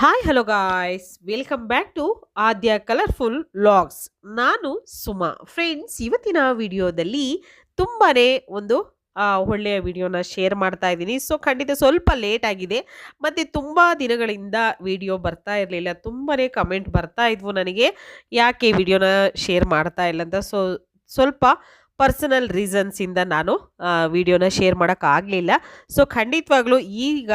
Hi hello guys welcome back to Aadya colourful logs ನಾನು Suma. Friends ಇವತ್ತಿನ ವಿಡಿಯೋದಲ್ಲಿ ತುಂಬಾ ಒಂದು ಒಳ್ಳೆಯ ವಿಡಿಯೋನ ಶೇರ್ ಮಾಡ್ತಾ ಇದ್ದೀನಿ. ಸೊ ಖಂಡಿತ ಸ್ವಲ್ಪ ಲೇಟ್ ಆಗಿದೆ. ಮತ್ತು ತುಂಬ ದಿನಗಳಿಂದ ವಿಡಿಯೋ ಬರ್ತಾ ಇರಲಿಲ್ಲ. ತುಂಬಾ ಕಮೆಂಟ್ ಬರ್ತಾ ಇದ್ವು ನನಗೆ. ಯಾಕೆ ವಿಡಿಯೋನ ಶೇರ್ ಮಾಡ್ತಾ ಇಲ್ಲ ಅಂತ? ಸೊ ಸ್ವಲ್ಪ ಪರ್ಸನಲ್ ರೀಸನ್ಸಿಂದ ನಾನು ವಿಡಿಯೋನ ಶೇರ್ ಮಾಡೋಕ್ಕಾಗಲಿಲ್ಲ ಸೊ ಖಂಡಿತವಾಗ್ಲೂ ಈಗ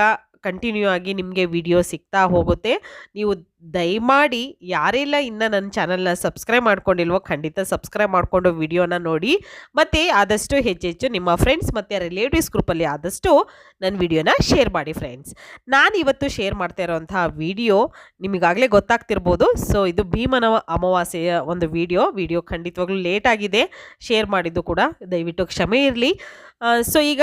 ಕಂಟಿನ್ಯೂ ಆಗಿ ನಿಮಗೆ ವಿಡಿಯೋ ಸಿಗ್ತಾ ಹೋಗುತ್ತೆ. ನೀವು ದಯಮಾಡಿ ಯಾರೆಲ್ಲ ಇನ್ನು ನನ್ನ ಚಾನಲ್ನ ಸಬ್ಸ್ಕ್ರೈಬ್ ಮಾಡ್ಕೊಂಡಿಲ್ವೋ ಖಂಡಿತ ಸಬ್ಸ್ಕ್ರೈಬ್ ಮಾಡಿಕೊಂಡು ವಿಡಿಯೋನ ನೋಡಿ. ಮತ್ತು ಆದಷ್ಟು ಹೆಚ್ಚೆಚ್ಚು ನಿಮ್ಮ ಫ್ರೆಂಡ್ಸ್ ಮತ್ತು ರಿಲೇಟಿವ್ಸ್ ಗ್ರೂಪಲ್ಲಿ ಆದಷ್ಟು ನನ್ನ ವಿಡಿಯೋನ ಶೇರ್ ಮಾಡಿ ಫ್ರೆಂಡ್ಸ್ ನಾನು ಇವತ್ತು ಶೇರ್ ಮಾಡ್ತಾ ಇರೋವಂಥ ವಿಡಿಯೋ ನಿಮಗಾಗಲೇ ಗೊತ್ತಾಗ್ತಿರ್ಬೋದು. ಸೊ ಇದು ಭೀಮನ ಅಮಾವಾಸ್ಯೆಯ ಒಂದು ವಿಡಿಯೋ ವಿಡಿಯೋ ಖಂಡಿತವಾಗ್ಲೂ ಲೇಟ್ ಆಗಿದೆ. ಶೇರ್ ಮಾಡಿದ್ದು ಕೂಡ ದಯವಿಟ್ಟು ಕ್ಷಮೆ ಇರಲಿ. ಸೊ ಈಗ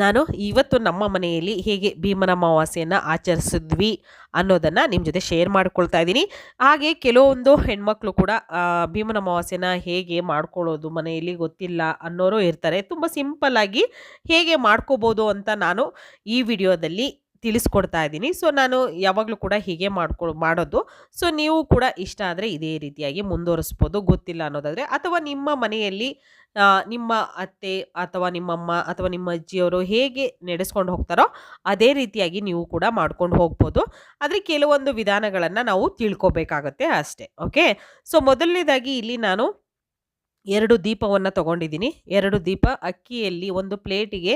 ನಾನು ಇವತ್ತು ನಮ್ಮ ಮನೆಯಲ್ಲಿ ಹೇಗೆ ಭೀಮನ ಅಮಾವಾಸ್ಯೆಯನ್ನು ಆಚರಿಸಿದ್ವಿ ಅನ್ನೋದನ್ನು ನಿಮ್ಮ ಜೊತೆ ಶೇರ್ ಮಾಡ್ಕೊಳ್ತಾ ಇದ್ದೀನಿ. ಹಾಗೆ ಕೆಲವೊಂದು ಹೆಣ್ಮಕ್ಳು ಕೂಡ ಭೀಮನ ಅಮಾವಾಸ್ಯೆನ ಹೇಗೆ ಮಾಡ್ಕೊಳ್ಳೋದು ಮನೆಯಲ್ಲಿ ಗೊತ್ತಿಲ್ಲ ಅನ್ನೋರು ಇರ್ತಾರೆ. ತುಂಬ ಸಿಂಪಲ್ಲಾಗಿ ಹೇಗೆ ಮಾಡ್ಕೋಬೋದು ಅಂತ ನಾನು ಈ ವಿಡಿಯೋದಲ್ಲಿ ತಿಳಿಸ್ಕೊಡ್ತಾ ಇದ್ದೀನಿ. ಸೊ, ನಾನು ಯಾವಾಗಲೂ ಕೂಡ ಹೀಗೆ ಮಾಡ್ಕೊ, ಮಾಡೋದು. ಸೊ, ನೀವು ಕೂಡ ಇಷ್ಟ ಆದರೆ ಇದೇ ರೀತಿಯಾಗಿ ಮುಂದುವರಿಸ್ಬೋದು, ಗೊತ್ತಿಲ್ಲ ಅನ್ನೋದಾದರೆ. ಅಥವಾ ನಿಮ್ಮ ಮನೆಯಲ್ಲಿ ನಿಮ್ಮ ಅತ್ತೆ ಅಥವಾ ನಿಮ್ಮಮ್ಮ ಅಥವಾ ನಿಮ್ಮ ಅಜ್ಜಿಯವರು ಹೇಗೆ ನಡೆಸ್ಕೊಂಡು ಹೋಗ್ತಾರೋ ಅದೇ ರೀತಿಯಾಗಿ ನೀವು ಕೂಡ ಮಾಡ್ಕೊಂಡು ಹೋಗ್ಬೋದು. ಆದರೆ ಕೆಲವೊಂದು ವಿಧಾನಗಳನ್ನು ನಾವು ತಿಳ್ಕೊಬೇಕಾಗತ್ತೆ ಅಷ್ಟೇ, ಓಕೆ? ಸೊ, ಮೊದಲನೇದಾಗಿ ಇಲ್ಲಿ ನಾನು ಎರಡು ದೀಪವನ್ನು ತಗೊಂಡಿದ್ದೀನಿ. ಎರಡು ದೀಪ ಅಕ್ಕಿಯಲ್ಲಿ ಒಂದು ಪ್ಲೇಟಿಗೆ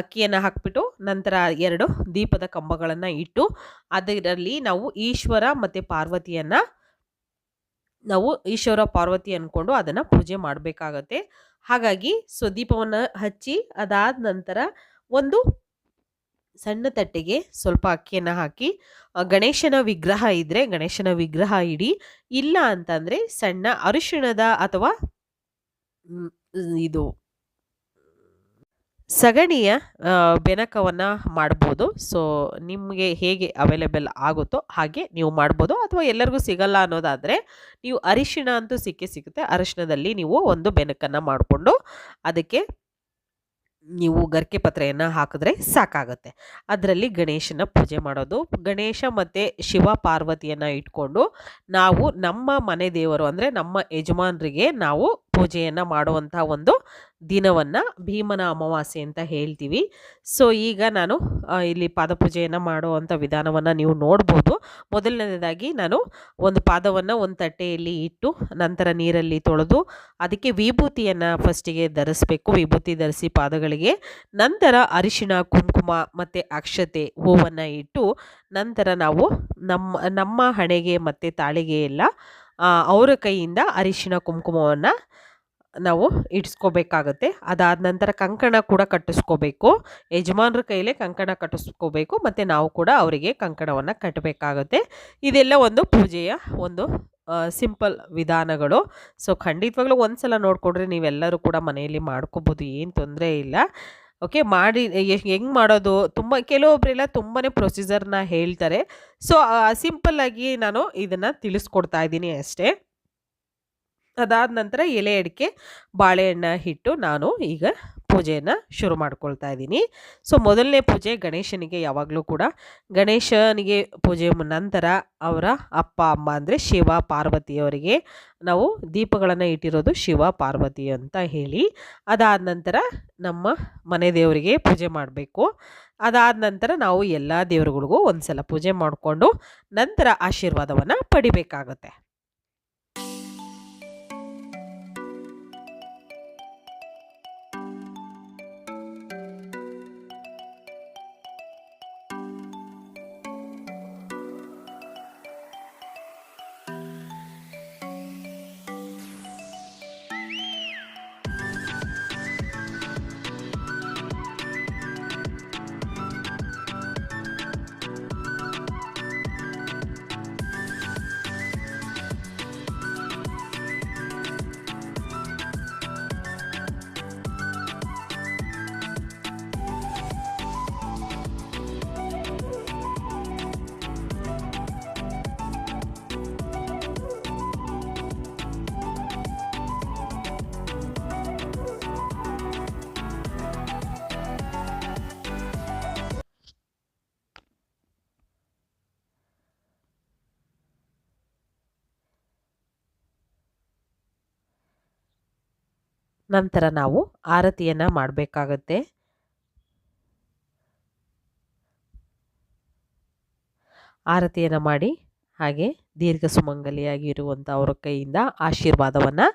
ಅಕ್ಕಿಯನ್ನು ಹಾಕ್ಬಿಟ್ಟು ನಂತರ ಎರಡು ದೀಪದ ಕಂಬಗಳನ್ನು ಇಟ್ಟು ಅದರಲ್ಲಿ ನಾವು ಈಶ್ವರ ಮತ್ತು ಪಾರ್ವತಿಯನ್ನು ನಾವು ಈಶ್ವರ ಪಾರ್ವತಿ ಅಂದ್ಕೊಂಡು ಅದನ್ನು ಪೂಜೆ ಮಾಡಬೇಕಾಗತ್ತೆ. ಹಾಗಾಗಿ ಸೊ ದೀಪವನ್ನು ಹಚ್ಚಿ ಅದಾದ ನಂತರ ಒಂದು ಸಣ್ಣ ತಟ್ಟೆಗೆ ಸ್ವಲ್ಪ ಅಕ್ಕಿಯನ್ನು ಹಾಕಿ ಗಣೇಶನ ವಿಗ್ರಹ ಇದ್ದರೆ ಗಣೇಶನ ವಿಗ್ರಹ ಇಡಿ, ಇಲ್ಲ ಅಂತಂದರೆ ಸಣ್ಣ ಅರಿಶಿಣದ ಅಥವಾ ಇದು ಸಗಣಿಯ ಬೆನಕವನ್ನು ಮಾಡ್ಬೋದು. ಸೊ ನಿಮಗೆ ಹೇಗೆ ಅವೈಲೇಬಲ್ ಆಗುತ್ತೋ ಹಾಗೆ ನೀವು ಮಾಡ್ಬೋದು. ಅಥವಾ ಎಲ್ಲರಿಗೂ ಸಿಗಲ್ಲ ಅನ್ನೋದಾದರೆ, ನೀವು ಅರಿಶಿಣ ಅಂತೂ ಸಿಕ್ಕೇ ಸಿಗುತ್ತೆ. ಅರಿಶಿಣದಲ್ಲಿ ನೀವು ಒಂದು ಬೆನಕನ್ನು ಮಾಡಿಕೊಂಡು ಅದಕ್ಕೆ ನೀವು ಗರ್ಕೆ ಪತ್ರೆಯನ್ನು ಹಾಕಿದ್ರೆ ಸಾಕಾಗುತ್ತೆ. ಅದರಲ್ಲಿ ಗಣೇಶನ ಪೂಜೆ ಮಾಡೋದು. ಗಣೇಶ ಮತ್ತು ಶಿವ ಪಾರ್ವತಿಯನ್ನು ಇಟ್ಕೊಂಡು ನಾವು ನಮ್ಮ ಮನೆ ದೇವರು ಅಂದರೆ ನಮ್ಮ ಯಜಮಾನರಿಗೆ ನಾವು ಪೂಜೆಯನ್ನು ಮಾಡುವಂಥ ಒಂದು ದಿನವನ್ನು ಭೀಮನ ಅಮಾವಾಸ್ಯೆ ಅಂತ ಹೇಳ್ತೀವಿ. ಸೊ ಈಗ ನಾನು ಇಲ್ಲಿ ಪಾದಪೂಜೆಯನ್ನು ಮಾಡುವಂಥ ವಿಧಾನವನ್ನು ನೀವು ನೋಡ್ಬೋದು. ಮೊದಲನೇದಾಗಿ ನಾನು ಒಂದು ಪಾದವನ್ನು ಒಂದು ತಟ್ಟೆಯಲ್ಲಿ ಇಟ್ಟು ನಂತರ ನೀರಲ್ಲಿ ತೊಳೆದು ಅದಕ್ಕೆ ವಿಭೂತಿಯನ್ನು ಫಸ್ಟಿಗೆ ಧರಿಸ್ಬೇಕು. ವಿಭೂತಿ ಧರಿಸಿ ಪಾದಗಳಿಗೆ ನಂತರ ಅರಿಶಿಣ, ಕುಂಕುಮ ಮತ್ತು ಅಕ್ಷತೆ ಹೂವನ್ನು ಇಟ್ಟು ನಂತರ ನಾವು ನಮ್ಮ ನಮ್ಮ ಹಣೆಗೆ ಮತ್ತು ತಾಳಿಗೆ ಎಲ್ಲ ಅವರ ಕೈಯಿಂದ ಅರಿಶಿನ ಕುಂಕುಮವನ್ನು ನಾವು ಇಡ್ಸ್ಕೋಬೇಕಾಗತ್ತೆ. ಅದಾದ ನಂತರ ಕಂಕಣ ಕೂಡ ಕಟ್ಟಿಸ್ಕೋಬೇಕು. ಯಜಮಾನ್ರ ಕೈಲೇ ಕಂಕಣ ಕಟ್ಟಿಸ್ಕೋಬೇಕು, ಮತ್ತು ನಾವು ಕೂಡ ಅವರಿಗೆ ಕಂಕಣವನ್ನು ಕಟ್ಟಬೇಕಾಗುತ್ತೆ ಇದೆಲ್ಲ ಒಂದು ಪೂಜೆಯ ಒಂದು ಸಿಂಪಲ್ ವಿಧಾನಗಳು. ಸೊ, ಖಂಡಿತವಾಗ್ಲೂ ಒಂದು ಸಲ ನೋಡಿಕೊಂಡ್ರೆ ನೀವೆಲ್ಲರೂ ಕೂಡ ಮನೆಯಲ್ಲಿ ಮಾಡ್ಕೋಬೋದು, ಏನು ತೊಂದರೆ ಇಲ್ಲ. ಓಕೆ, ಮಾಡಿ ಹೆಂಗೆ ಮಾಡೋದು? ತುಂಬ ಕೆಲವೊಬ್ಬರೆಲ್ಲ ತುಂಬಾ ಪ್ರೊಸೀಜರ್ನ ಹೇಳ್ತಾರೆ. ಸೊ ಸಿಂಪಲ್ಲಾಗಿ ನಾನು ಇದನ್ನು ತಿಳಿಸ್ಕೊಡ್ತಾ ಇದ್ದೀನಿ ಅಷ್ಟೇ. ಅದಾದ ನಂತರ ಎಲೆ ಅಡಿಕೆ, ಬಾಳೆಹಣ್ಣ ಹಿಟ್ಟು ನಾನು ಈಗ ಪೂಜೆಯನ್ನು ಶುರು ಮಾಡ್ಕೊಳ್ತಾ ಇದ್ದೀನಿ. ಸೊ ಮೊದಲನೇ ಪೂಜೆ ಗಣೇಶನಿಗೆ ಯಾವಾಗಲೂ ಕೂಡ. ಗಣೇಶನಿಗೆ ಪೂಜೆ ನಂತರ ಅವರ ಅಪ್ಪ, ಅಮ್ಮ ಅಂದರೆ ಶಿವ ಪಾರ್ವತಿಯವರಿಗೆ ನಾವು ದೀಪಗಳನ್ನು ಇಟ್ಟಿರೋದು ಶಿವ ಪಾರ್ವತಿ ಅಂತ ಹೇಳಿ. ಅದಾದ ನಂತರ ನಮ್ಮ ಮನೆ ದೇವರಿಗೆ ಪೂಜೆ ಮಾಡಬೇಕು. ಅದಾದ ನಂತರ ನಾವು ಎಲ್ಲ ದೇವರುಗಳಿಗೂ ಒಂದು ಸಲ ಪೂಜೆ ಮಾಡಿಕೊಂಡು ನಂತರ ಆಶೀರ್ವಾದವನ್ನು ಪಡಿಬೇಕಾಗತ್ತೆ. ನಂತರ ನಾವು ಆರತಿಯನ್ನು ಮಾಡಬೇಕಾಗತ್ತೆ. ಆರತಿಯನ್ನು ಮಾಡಿ ಹಾಗೆ ದೀರ್ಘ ಸುಮಂಗಲಿಯಾಗಿರುವಂಥ ಅವರ ಕೈಯಿಂದ ಆಶೀರ್ವಾದವನ್ನು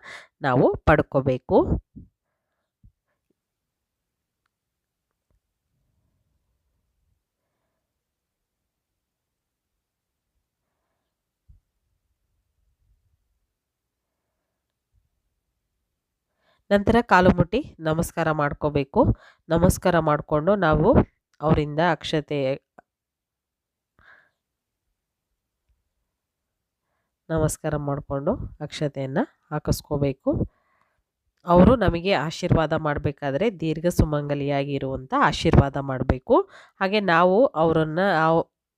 ನಾವು ಪಡ್ಕೋಬೇಕು. ನಂತರ ಕಾಲು ಮುಟ್ಟಿ ನಮಸ್ಕಾರ ಮಾಡ್ಕೋಬೇಕು. ನಮಸ್ಕಾರ ಮಾಡಿಕೊಂಡು ನಾವು ಅವರಿಂದ ಅಕ್ಷತೆ ನಮಸ್ಕಾರ ಮಾಡಿಕೊಂಡು ಅಕ್ಷತೆಯನ್ನು ಹಾಕಿಸ್ಕೋಬೇಕು. ಅವರು ನಮಗೆ ಆಶೀರ್ವಾದ ಮಾಡಬೇಕಾದ್ರೆ ದೀರ್ಘ ಸುಮಂಗಲಿಯಾಗಿರುವಂಥ ಆಶೀರ್ವಾದ ಮಾಡಬೇಕು. ಹಾಗೆ ನಾವು ಅವರನ್ನು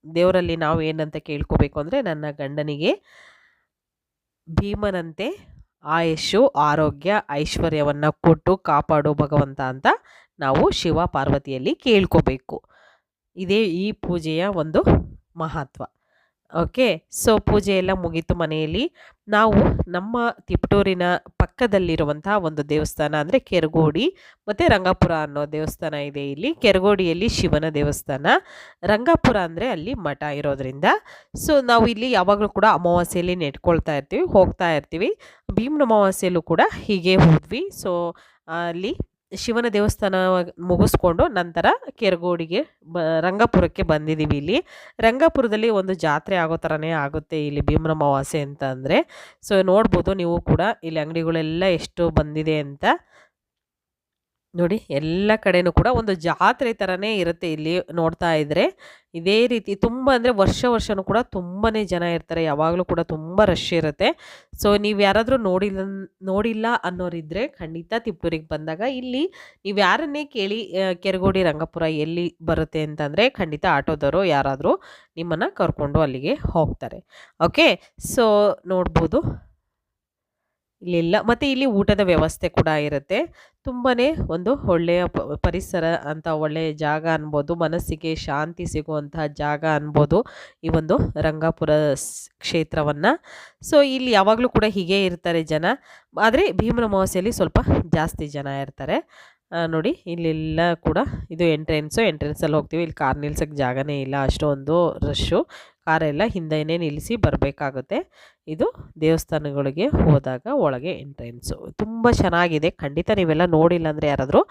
ದೇವರಲ್ಲಿ ನಾವು ಏನಂತ ಕೇಳ್ಕೋಬೇಕು ಅಂದರೆ ನನ್ನ ಗಂಡನಿಗೆ ಭೀಮನಂತೆ ಆಯುಷು ಆರೋಗ್ಯ, ಐಶ್ವರ್ಯವನ್ನು ಕೊಟ್ಟು ಕಾಪಾಡು ಭಗವಂತ ಅಂತ ನಾವು ಶಿವ ಪಾರ್ವತಿಯಲ್ಲಿ ಕೇಳ್ಕೋಬೇಕು. ಇದೇ ಈ ಪೂಜೆಯ ಒಂದು ಮಹತ್ವ. ಓಕೆ, ಸೊ ಪೂಜೆ ಎಲ್ಲ ಮುಗೀತು ಮನೆಯಲ್ಲಿ. ನಾವು ನಮ್ಮ ತಿಪಟೂರಿನ ಪಕ್ಕದಲ್ಲಿರುವಂತಹ ಒಂದು ದೇವಸ್ಥಾನ ಅಂದರೆ ಕೆರಗೋಡಿ, ಮತ್ತು ರಂಗಾಪುರ ಅನ್ನೋ ದೇವಸ್ಥಾನ ಇದೆ ಇಲ್ಲಿ. ಕೆರಗೋಡಿಯಲ್ಲಿ ಶಿವನ ದೇವಸ್ಥಾನ. ರಂಗಾಪುರ ಅಂದರೆ ಅಲ್ಲಿ ಮಠ ಇರೋದ್ರಿಂದ. ಸೊ ನಾವು ಇಲ್ಲಿ ಯಾವಾಗಲೂ ಕೂಡ ಅಮಾವಾಸ್ಯೆಯಲ್ಲಿ ನೆಟ್ಕೊಳ್ತಾ ಇರ್ತೀವಿ, ಹೋಗ್ತಾ ಇರ್ತೀವಿ. ಭೀಮನ ಅಮಾವಾಸ್ಯೆಯಲ್ಲೂ ಕೂಡ ಹೀಗೆ ಹೋದ್ವಿ. ಸೊ, ಅಲ್ಲಿ ಶಿವನ ದೇವಸ್ಥಾನ ಮುಗಿಸ್ಕೊಂಡು ನಂತರ ಕೆರಗೋಡಿಗೆ ಬ, ರಂಗಾಪುರಕ್ಕೆ ಬಂದಿದ್ದೀವಿ ಇಲ್ಲಿ. ರಂಗಾಪುರದಲ್ಲಿ ಒಂದು ಜಾತ್ರೆ ಆಗೋ ಥರನೇ ಆಗುತ್ತೆ ಇಲ್ಲಿ ಭೀಮನ ಅಮಾವಾಸ್ಯೆ ಅಂತ ಅಂದರೆ. ಸೊ ನೋಡ್ಬೋದು ನೀವು ಕೂಡ ಇಲ್ಲಿ ಅಂಗಡಿಗಳೆಲ್ಲ ಎಷ್ಟು ಬಂದಿದೆ ಅಂತ. ನೋಡಿ, ಎಲ್ಲ ಕಡೆಯೂ ಕೂಡ ಒಂದು ಜಾತ್ರೆ ಥರನೇ ಇರುತ್ತೆ ಇಲ್ಲಿ ನೋಡ್ತಾ ಇದ್ದರೆ ಇದೇ ರೀತಿ ತುಂಬ ಅಂದರೆ ವರ್ಷ ವರ್ಷವೂ ಕೂಡ ತುಂಬಾ ಜನ ಇರ್ತಾರೆ. ಯಾವಾಗಲೂ ಕೂಡ ತುಂಬ ರಶ್ ಇರುತ್ತೆ. ಸೊ ನೀವು ಯಾರಾದರೂ ನೋಡಿಲ್ಲ ನೋಡಿಲ್ಲ ಅನ್ನೋರಿದ್ದರೆ ಖಂಡಿತ ತಿಪ್ಟೂರಿಗೆ ಬಂದಾಗ ಇಲ್ಲಿ ನೀವು ಯಾರನ್ನೇ ಕೇಳಿ ಕೆರಗೋಡಿ ರಂಗಪುರ ಎಲ್ಲಿ ಬರುತ್ತೆ ಅಂತಂದರೆ ಖಂಡಿತ ಆಟೋದವರು ಯಾರಾದರೂ ನಿಮ್ಮನ್ನು ಕರ್ಕೊಂಡು ಅಲ್ಲಿಗೆ ಹೋಗ್ತಾರೆ. ಓಕೆ ಸೊ ನೋಡ್ಬೋದು. ಇಲ್ಲಿಲ್ಲ. ಮತ್ತು ಇಲ್ಲಿ ಊಟದ ವ್ಯವಸ್ಥೆ ಕೂಡ ಇರುತ್ತೆ. ತುಂಬಾ ಒಂದು ಒಳ್ಳೆಯ ಪರಿಸರ ಅಂತ ಒಳ್ಳೆಯ ಜಾಗ ಅನ್ಬೋದು. ಮನಸ್ಸಿಗೆ ಶಾಂತಿ ಸಿಗುವಂತಹ ಜಾಗ ಅನ್ಬೋದು ಈ ಒಂದು ರಂಗಾಪುರ ಕ್ಷೇತ್ರವನ್ನು. ಸೊ ಇಲ್ಲಿ ಯಾವಾಗಲೂ ಕೂಡ ಹೀಗೆ ಇರ್ತಾರೆ ಜನ. ಆದರೆ ಭೀಮನ ಅಮಾವಾಸ್ಯೆಯಲ್ಲಿ ಸ್ವಲ್ಪ ಜಾಸ್ತಿ ಜನ ಇರ್ತಾರೆ. ನೋಡಿ, ಇಲ್ಲೆಲ್ಲ ಕೂಡ ಇದು ಎಂಟ್ರೆನ್ಸು ಎಂಟ್ರೆನ್ಸಲ್ಲಿ ಹೋಗ್ತೀವಿ. ಇಲ್ಲಿ ಕಾರ್ ನಿಲ್ಸೋಕ್ಕೆ ಜಾಗನೇ ಇಲ್ಲ, ಅಷ್ಟೊಂದು ರಶ್ಶು ಕಾರೆಲ್ಲ ಹಿಂದೆನೇ ನಿಲ್ಲಿಸಿ ಬರಬೇಕಾಗುತ್ತೆ. ಇದು ದೇವಸ್ಥಾನಗಳಿಗೆ ಹೋದಾಗ ಒಳಗೆ ಎಂಟ್ರೆನ್ಸು ತುಂಬ ಚೆನ್ನಾಗಿದೆ. ಖಂಡಿತ ನೀವೆಲ್ಲ ನೋಡಿಲ್ಲ ಅಂದರೆ ಯಾರಾದರೂ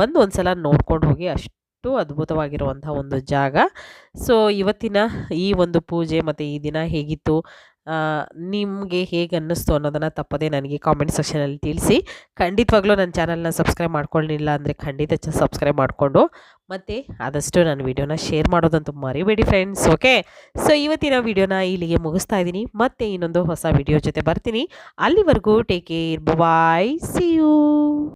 ಬಂದು ಒಂದು ಸಲ ನೋಡ್ಕೊಂಡು ಹೋಗಿ ಅಷ್ಟು ಅದ್ಭುತವಾಗಿರುವಂಥ ಒಂದು ಜಾಗ. ಸೊ ಇವತ್ತಿನ ಈ ಒಂದು ಪೂಜೆ ಮತ್ತು ಈ ದಿನ ಹೇಗಿತ್ತು? ನಿಮಗೆ ಹೇಗೆ ಅನ್ನಿಸ್ತು ಅನ್ನೋದನ್ನು ತಪ್ಪದೇ ನನಗೆ ಕಾಮೆಂಟ್ ಸೆಕ್ಷನಲ್ಲಿ ತಿಳಿಸಿ. ಖಂಡಿತವಾಗ್ಲೂ ನನ್ನ ಚಾನಲ್ನ ಸಬ್ಸ್ಕ್ರೈಬ್ ಮಾಡ್ಕೊಳ್ಳಿಲ್ಲ ಅಂದರೆ ಖಂಡಿತ ಸಬ್ಸ್ಕ್ರೈಬ್ ಮಾಡಿಕೊಂಡು. ಮತ್ತು ಆದಷ್ಟು ನನ್ನ ವೀಡಿಯೋನ ಶೇರ್ ಮಾಡೋದಂತೂ ಮರಿಬೇಡಿ ಫ್ರೆಂಡ್ಸ್ ಓಕೆ ಸೊ ಇವತ್ತಿನ ವೀಡಿಯೋನ ಇಲ್ಲಿಗೆ ಮುಗಿಸ್ತಾ ಇದ್ದೀನಿ. ಮತ್ತೆ ಇನ್ನೊಂದು ಹೊಸ ವಿಡಿಯೋ ಜೊತೆ ಬರ್ತೀನಿ. ಅಲ್ಲಿವರೆಗೂ take care bye see you